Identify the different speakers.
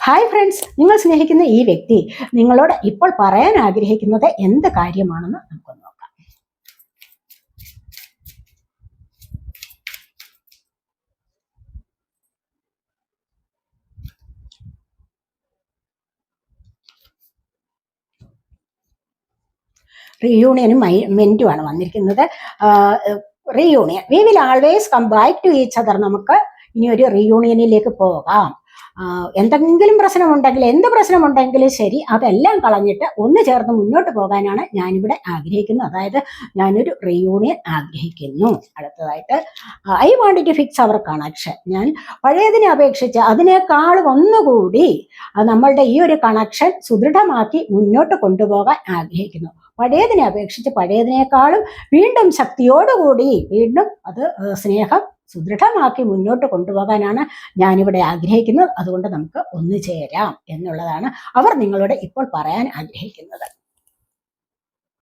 Speaker 1: Hi friends നിങ്ങൾ സ്നേഹിക്കുന്ന ഈ വ്യക്തി നിങ്ങളോട് ഇപ്പോൾ പറയാൻ ആഗ്രഹിക്കുന്നത് എന്ത് കാര്യമാണെന്ന് നമുക്ക് നോക്കാം. റീയൂണിയനും മെന്റുമാണ് വന്നിരിക്കുന്നത്. Reunion we will always come back to each other നമുക്ക് ഇനി ഒരു റീയൂണിയനിലേക്ക് പോകാം. എന്തെങ്കിലും പ്രശ്നമുണ്ടെങ്കിൽ എന്ത് പ്രശ്നമുണ്ടെങ്കിലും ശരി അതെല്ലാം കളഞ്ഞിട്ട് ഒന്ന് ചേർന്ന് മുന്നോട്ട് പോകാനാണ് ഞാനിവിടെ ആഗ്രഹിക്കുന്നത്. അതായത് ഞാനൊരു റീയൂണിയൻ ആഗ്രഹിക്കുന്നു. അടുത്തതായിട്ട് I want to fix our connection ഞാൻ പഴയതിനെ അപേക്ഷിച്ച് അതിനേക്കാൾ ഒന്നുകൂടി നമ്മളുടെ ഈ ഒരു കണക്ഷൻ സുദൃഢമാക്കി മുന്നോട്ട് കൊണ്ടുപോകാൻ ആഗ്രഹിക്കുന്നു. പഴയതിനെ അപേക്ഷിച്ച് പഴയതിനേക്കാളും വീണ്ടും ശക്തിയോടുകൂടി വീണ്ടും അത് സ്നേഹം സുദൃഢമാക്കി മുന്നോട്ട് കൊണ്ടുപോകാനാണ് ഞാനിവിടെ ആഗ്രഹിക്കുന്നത്. അതുകൊണ്ട് നമുക്ക് ഒന്നു ചേരാം എന്നുള്ളതാണ് അവർ നിങ്ങളോട് ഇപ്പോൾ പറയാൻ ആഗ്രഹിക്കുന്നത്.